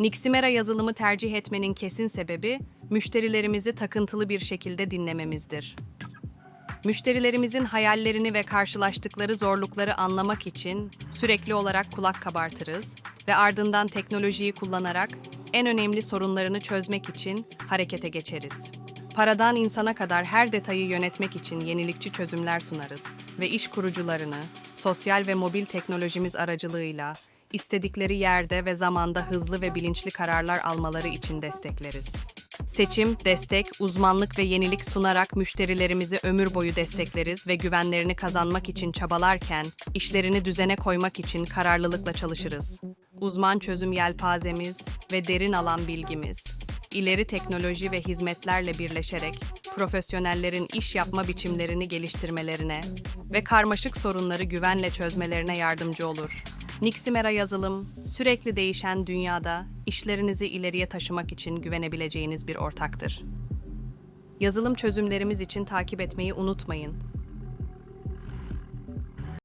Niximera yazılımı tercih etmenin kesin sebebi, müşterilerimizi takıntılı bir şekilde dinlememizdir. Müşterilerimizin hayallerini ve karşılaştıkları zorlukları anlamak için sürekli olarak kulak kabartırız ve ardından teknolojiyi kullanarak en önemli sorunlarını çözmek için harekete geçeriz. Paradan insana kadar her detayı yönetmek için yenilikçi çözümler sunarız ve iş kurucularını sosyal ve mobil teknolojimiz aracılığıyla istedikleri yerde ve zamanda hızlı ve bilinçli kararlar almaları için destekleriz. Seçim, destek, uzmanlık ve yenilik sunarak müşterilerimizi ömür boyu destekleriz ve güvenlerini kazanmak için çabalarken, işlerini düzene koymak için kararlılıkla çalışırız. Uzman çözüm yelpazemiz ve derin alan bilgimiz, ileri teknoloji ve hizmetlerle birleşerek profesyonellerin iş yapma biçimlerini geliştirmelerine ve karmaşık sorunları güvenle çözmelerine yardımcı olur. Niximera yazılım, sürekli değişen dünyada işlerinizi ileriye taşımak için güvenebileceğiniz bir ortaktır. Yazılım çözümlerimiz için takip etmeyi unutmayın.